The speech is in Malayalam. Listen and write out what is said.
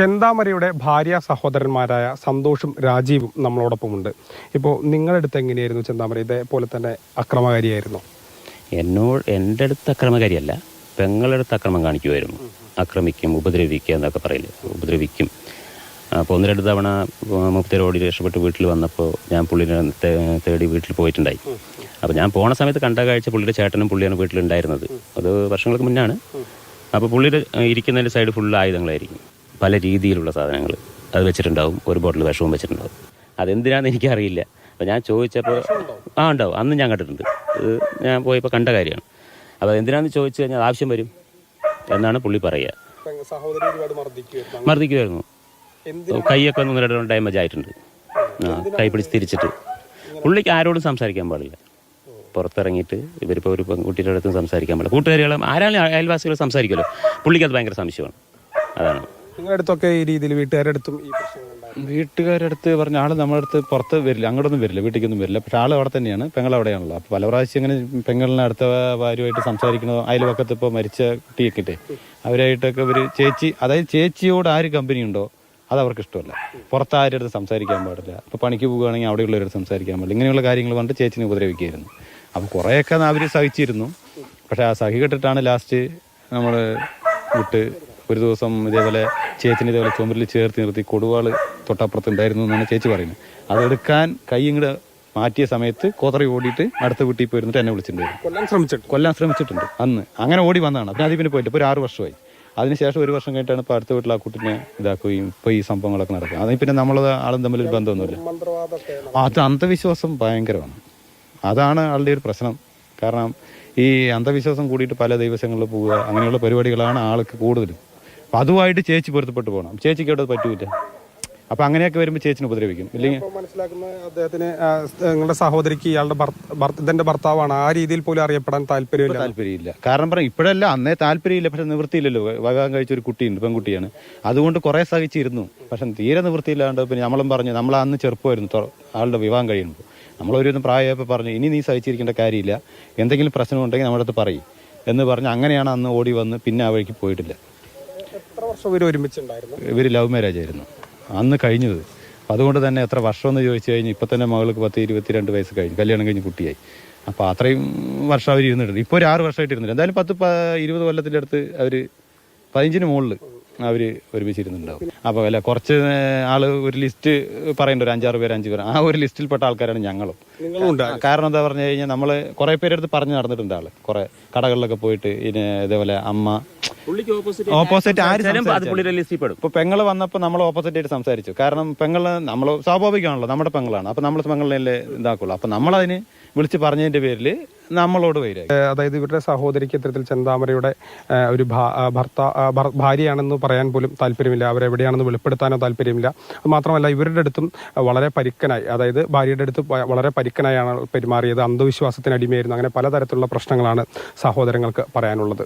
ചെന്താമരയുടെ ഭാര്യ സഹോദരന്മാരായ സന്തോഷും രാജീവും നമ്മളോടൊപ്പമുണ്ട്. ഇപ്പോൾ നിങ്ങളുടെ അടുത്ത് എങ്ങനെയായിരുന്നു ചെന്താമര? ഇതേപോലെ തന്നെ അക്രമകാരിയായിരുന്നു. എന്നോട് എന്റെ അടുത്ത് അക്രമകാരിയല്ല പെങ്ങളുടെ അടുത്ത് അക്രമം കാണിക്കുമായിരുന്നു ആക്രമിക്കും ഉപദ്രവിക്കുക എന്നൊക്കെ പറയില്ലേ? ഉപദ്രവിക്കും. അപ്പോൾ ഒന്ന് രണ്ട് തവണ മുപ്പത്തേരോടി രക്ഷപ്പെട്ട് വീട്ടിൽ വന്നപ്പോൾ ഞാൻ പുള്ളിനെ തേടി വീട്ടിൽ പോയിട്ടുണ്ടായി. അപ്പോൾ ഞാൻ പോണ സമയത്ത് കണ്ട കാഴ്ച പുള്ളിയുടെ ചേട്ടനും പുള്ളിയാണ് വീട്ടിലുണ്ടായിരുന്നത്. അത് വർഷങ്ങൾക്ക് മുന്നാണ്. അപ്പോൾ പുള്ളിയുടെ ഇരിക്കുന്നതിന്റെ സൈഡ് ഫുൾ ആയുധങ്ങളായിരിക്കും. പല രീതിയിലുള്ള സാധനങ്ങൾ അത് വെച്ചിട്ടുണ്ടാവും. ഒരു ബോട്ടിൽ വിഷവും വെച്ചിട്ടുണ്ടാവും. അതെന്തിനാന്ന് എനിക്കറിയില്ല. അപ്പോൾ ഞാൻ ചോദിച്ചപ്പോൾ ആ ഉണ്ടാവും. അന്ന് ഞാൻ കണ്ടിട്ടുണ്ട്. ഇത് ഞാൻ പോയപ്പോൾ കണ്ട കാര്യമാണ്. അപ്പോൾ എന്തിനാണെന്ന് ചോദിച്ചു കഴിഞ്ഞാൽ ആവശ്യം വരും എന്നാണ് പുള്ളി പറയുക. മർദ്ദിക്കുമായിരുന്നു കൈയൊക്കെ ഒന്ന് രണ്ട് ഡാമേജ് ആയിട്ടുണ്ട്. ആ കൈ പിടിച്ച് തിരിച്ചിട്ട്. പുള്ളിക്ക് ആരോടും സംസാരിക്കാൻ പാടില്ല. പുറത്തിറങ്ങിയിട്ട് ഇവരിപ്പോൾ ഒരു പെൺകുട്ടിയുടെ അടുത്തും സംസാരിക്കാൻ പാടില്ല. കൂട്ടുകാരികളും ആരാണ് അയൽവാസികൾ സംസാരിക്കുമല്ലോ. പുള്ളിക്ക് അത് ഭയങ്കര സംശയമാണ്. അതാണ്. അടുത്തൊക്കെ ഈ രീതിയിൽ വീട്ടുകാരുടെ അടുത്തും ഈ വീട്ടുകാരുടെ അടുത്ത് പറഞ്ഞ ആൾ നമ്മുടെ അടുത്ത് പുറത്ത് വരില്ല അങ്ങോട്ടൊന്നും വരില്ല വീട്ടിലേക്കൊന്നും വരില്ല. പക്ഷെ ആൾ അവിടെ തന്നെയാണ് പെങ്ങൾ അവിടെയാണല്ലോ അപ്പോൾ പല പ്രാവശ്യം ഇങ്ങനെ പെങ്ങളിനെ അടുത്ത ഭാര്യമായിട്ട് സംസാരിക്കണോ അയൽവക്കത്ത് ഇപ്പോൾ മരിച്ച കുട്ടിയൊക്കെ അവരായിട്ടൊക്കെ ഒരു ചേച്ചി അതായത് ചേച്ചിയോട് ആര് കമ്പനി ഉണ്ടോ അത് അവർക്ക് ഇഷ്ടമല്ല. പുറത്ത് ആരുടെ അടുത്ത് സംസാരിക്കാൻ പാടില്ല. ഇപ്പോൾ പണിക്ക് പോവുകയാണെങ്കിൽ അവിടെയുള്ളവരോട് സംസാരിക്കാൻ പാടില്ല. ഇങ്ങനെയുള്ള കാര്യങ്ങൾ കൊണ്ട് ചേച്ചിനെ ഉപദ്രവിക്കുകയായിരുന്നു. അപ്പോൾ കുറേയൊക്കെ അവർ സഹിച്ചിരുന്നു. പക്ഷെ ആ സഹി കെട്ടിട്ടാണ് ലാസ്റ്റ് നമ്മൾ വിട്ട് ഒരു ദിവസം ഇതേപോലെ ചേച്ചിനെ ഇതേപോലെ ചുമരിൽ ചേർത്ത് നിർത്തി കൊടുവാൾ തൊട്ടപ്പുറത്ത് ഉണ്ടായിരുന്നു എന്നാണ് ചേച്ചി പറയുന്നത്. അതെടുക്കാൻ കൈ ഇങ്ങോട്ട് മാറ്റിയ സമയത്ത് കോതറി ഓടിയിട്ട് അടുത്ത വീട്ടിൽ പോയിരുന്നിട്ട് എന്നെ വിളിച്ചിട്ടുണ്ടായിരുന്നു കൊല്ലാൻ ശ്രമിച്ചിട്ട് കൊല്ലാൻ ശ്രമിച്ചിട്ടുണ്ട്. അന്ന് അങ്ങനെ ഓടി വന്നതാണ്. പിന്നെ അതിൽ പിന്നെ പോയിട്ട് ഇപ്പോൾ ഒരു ആറ് വർഷമായി അതിനുശേഷം ഒരു വർഷം കഴിഞ്ഞിട്ടാണ് ഇപ്പോൾ അടുത്ത വീട്ടിൽ ആ കുട്ടിനെ ഇതാക്കുകയും ഇപ്പോൾ ഈ സംഭവങ്ങളൊക്കെ നടക്കുക. അതിന് പിന്നെ നമ്മൾ ആളും തമ്മിൽ ഒരു ബന്ധമൊന്നുമില്ല. അത് അന്ധവിശ്വാസം ഭയങ്കരമാണ്. അതാണ് ആളുടെ ഒരു പ്രശ്നം. കാരണം ഈ അന്ധവിശ്വാസം കൂടിയിട്ട് പല ദിവസങ്ങളിൽ പോവുക അങ്ങനെയുള്ള പരിപാടികളാണ് ആൾക്ക് കൂടുതലും. അപ്പം അതുമായിട്ട് ചേച്ചി പൊരുത്തപ്പെട്ട് പോകണം ചേച്ചിക്ക് അവിടെ പറ്റൂല. അപ്പം അങ്ങനെയൊക്കെ വരുമ്പോൾ ചേച്ചിനെ ഉപദ്രവിക്കും. ഇല്ലെങ്കിൽ മനസ്സിലാക്കുന്ന അദ്ദേഹത്തിന് നിങ്ങളുടെ സഹോദരിക്ക് ഇയാളുടെ ഭർത്ത- ഭർത്താവാണ്. ആ രീതിയിൽ പോലും അറിയപ്പെടാൻ താല്പര്യമില്ല. താല്പര്യമില്ല. കാരണം പറയാം ഇപ്പോഴല്ല അന്നേ താല്പര്യമില്ല പക്ഷെ നിവൃത്തിയില്ലല്ലോ. വിവാഹം കഴിച്ച ഒരു കുട്ടിയുണ്ട് പെൺകുട്ടിയാണ്. അതുകൊണ്ട് കുറേ സഹിച്ചിരുന്നു. പക്ഷെ തീരെ നിവൃത്തിയില്ലാണ്ട് പിന്നെ നമ്മളും പറഞ്ഞു നമ്മൾ അന്ന് ചെറുപ്പമായിരുന്നു ആളുടെ വിവാഹം കഴിയുമ്പോൾ. നമ്മളൊരു പ്രായമായപ്പോൾ പറഞ്ഞു ഇനി നീ സഹിച്ചിരിക്കേണ്ട കാര്യമില്ല. എന്തെങ്കിലും പ്രശ്നമുണ്ടെങ്കിൽ നമ്മുടെ അടുത്ത് പറയും. എന്ന് പറഞ്ഞ് അങ്ങനെയാണ് അന്ന് ഓടി വന്ന് പിന്നെ ആ വഴിക്ക് പോയിട്ടില്ല. എത്ര വർഷം ഇവർ ഒരുമിച്ചുണ്ടായിരുന്നു? ഇവർ ലവ് മാരേജ് ആയിരുന്നു. അന്ന് കഴിഞ്ഞത്. അതുകൊണ്ട് തന്നെ എത്ര വർഷം എന്ന് ചോദിച്ചു കഴിഞ്ഞാൽ ഇപ്പം തന്നെ മകൾക്ക് പത്ത് ഇരുപത്തിരണ്ട് വയസ്സ് കഴിഞ്ഞു കല്യാണം കഴിഞ്ഞ് കുട്ടിയായി. അപ്പോൾ അത്രയും വർഷം അവർ ഇരുന്നിട്ടുണ്ട്. ഇപ്പോൾ ഒരു ആറ് വർഷമായിട്ട് ഇരുന്നില്ല എന്തായാലും പത്ത് ഇരുപത് കൊല്ലത്തിന്റെ അടുത്ത് അവർ പതിനഞ്ചിന് മുകളിൽ അവർ ഒരുമിച്ചിരുന്നുണ്ടാവും. അപ്പോൾ അല്ല കുറച്ച് ആൾ ഒരു ലിസ്റ്റ് പറയേണ്ട ഒരു അഞ്ചാറ് പേര് അഞ്ച് പേര്. ആ ഒരു ലിസ്റ്റിൽപ്പെട്ട ആൾക്കാരാണ് ഞങ്ങളും. കാരണം എന്താ പറഞ്ഞു കഴിഞ്ഞാൽ നമ്മൾ കുറേ പേരെടുത്ത് പറഞ്ഞ് നടന്നിട്ടുണ്ട് ആൾ കുറേ കടകളിലൊക്കെ പോയിട്ട് ഇനി ഇതേപോലെ അമ്മ. ഓപ്പോസിറ്റ് ഇപ്പൊ പെങ്ങൾ വന്നപ്പോ നമ്മൾ ഓപ്പോസിറ്റ് ആയിട്ട് സംസാരിച്ചു. കാരണം പെങ്ങൾ നമ്മൾ സ്വാഭാവികമാണല്ലോ നമ്മുടെ പെങ്ങളാണ്. അപ്പൊ നമ്മൾ പെങ്ങളെ ഇതാക്കുള്ളൂ. അപ്പൊ നമ്മളതിന് വിളിച്ച് പറഞ്ഞതിന്റെ പേരിൽ നമ്മളോട് വരിക അതായത് ഇവരുടെ സഹോദരിക്ക് ഇത്തരത്തിൽ ചെന്താമരയുടെ ഒരു ഭർത്താ ഭാര്യയാണെന്ന് ഭർത്ത ഭാര്യയാണെന്ന് പറയാൻ പോലും താല്പര്യമില്ല. അവരെവിടെയാണെന്ന് വെളിപ്പെടുത്താനോ താല്പര്യമില്ല. മാത്രമല്ല ഇവരുടെ അടുത്തും വളരെ പരിക്കനായി അതായത് ഭാര്യയുടെ അടുത്ത് വളരെ പരിക്കനായാണ് പെരുമാറിയത്. അന്ധവിശ്വാസത്തിന് അടിമയായിരുന്നു. അങ്ങനെ പലതരത്തിലുള്ള പ്രശ്നങ്ങളാണ് സഹോദരങ്ങൾക്ക് പറയാനുള്ളത്.